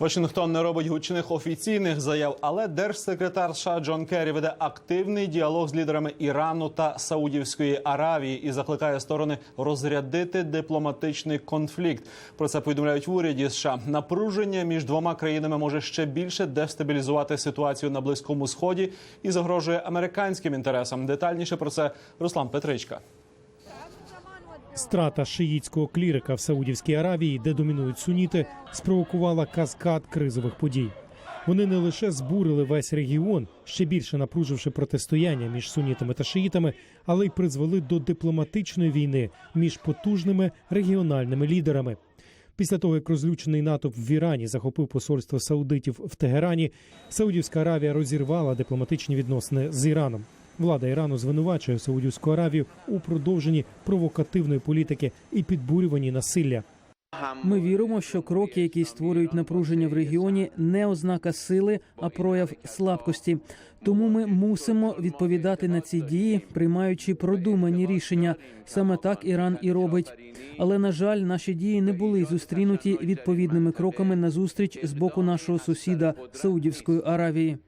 Вашингтон не робить гучних офіційних заяв, але держсекретар США Джон Керрі веде активний діалог з лідерами Ірану та Саудівської Аравії і закликає сторони розрядити дипломатичний конфлікт. Про це повідомляють в уряді США. Напруження між двома країнами може ще більше дестабілізувати ситуацію на близькому сході і загрожує американським інтересам. Детальніше про це Руслан Петричка. Страта шиїцького клірика в Саудівській Аравії, де домінують суніти, спровокувала каскад кризових подій. Вони не лише збурили весь регіон, ще більше напруживши протистояння між сунітами та шиїтами, але й призвели до дипломатичної війни між потужними регіональними лідерами. Після того, як розлючений натовп в Ірані захопив посольство саудитів в Тегерані, Саудівська Аравія розірвала дипломатичні відносини з Іраном. Влада Ірану звинувачує Саудівську Аравію у продовженні провокативної політики і підбурюванні насилля. Ми віримо, що кроки, які створюють напруження в регіоні, не ознака сили, а прояв слабкості. Тому ми мусимо відповідати на ці дії, приймаючи продумані рішення. Саме так Іран і робить. Але на жаль, наші дії не були зустрінуті відповідними кроками на зустріч з боку нашого сусіда Саудівської Аравії.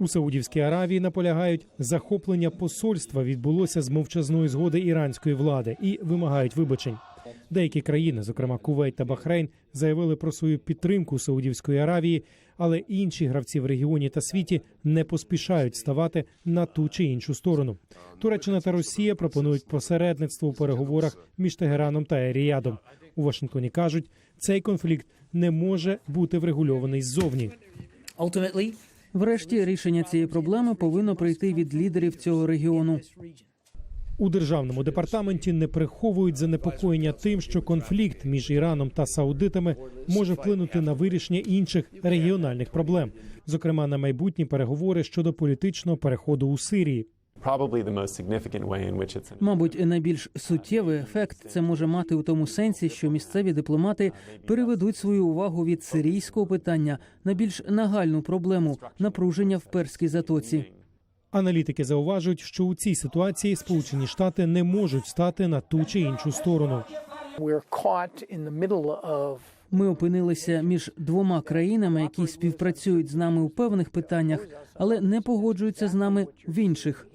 У Саудівській Аравії наполягають, захоплення посольства відбулося з мовчазної згоди іранської влади і вимагають вибачень. Деякі країни, зокрема Кувейт та Бахрейн, заявили про свою підтримку Саудівської Аравії, але інші гравці в регіоні та світі не поспішають ставати на ту чи іншу сторону. Туреччина та Росія пропонують посередництво у переговорах між Тегераном та Еріядом. У Вашингтоні кажуть, цей конфлікт не може бути врегульований ззовні. Врешті рішення цієї проблеми повинно прийти від лідерів цього регіону. У державному департаменті не приховують занепокоєння тим, що конфлікт між Іраном та Саудитами може вплинути на вирішення інших регіональних проблем, зокрема на майбутні переговори щодо політичного переходу у Сирії. Probably the most significant way in which it's Мабуть, найбільш суттєвий ефект це може мати у тому сенсі, що місцеві дипломати переведуть свою увагу від сирійського питання на більш нагальну проблему напруження в перській затоці. Аналітики зауважують, що у цій ситуації Сполучені Штати не можуть стати на ту чи іншу сторону. Ми опинилися між двома країнами, які співпрацюють з нами у певних питаннях, але не погоджуються з нами в інших.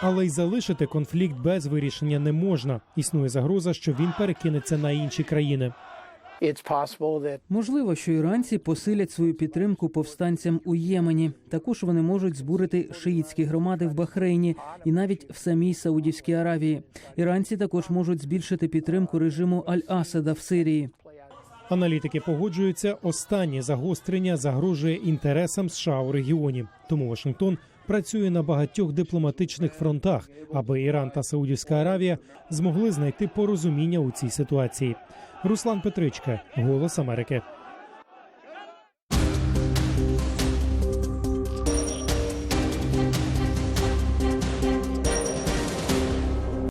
Але й залишити конфлікт без вирішення не можна. Існує загроза, що він перекинеться на інші країни. Можливо, що іранці посилять свою підтримку повстанцям у Ємені. Також вони можуть збурити шиїцькі громади в Бахрейні і навіть в самій Саудівській Аравії. Іранці також можуть збільшити підтримку режиму Аль-Асада в Сирії. Аналітики погоджуються, останнє загострення загрожує інтересам США у регіоні. Тому Вашингтон працює на багатьох дипломатичних фронтах, аби Іран та Саудівська Аравія змогли знайти порозуміння у цій ситуації. Руслан Петричка, Голос Америки.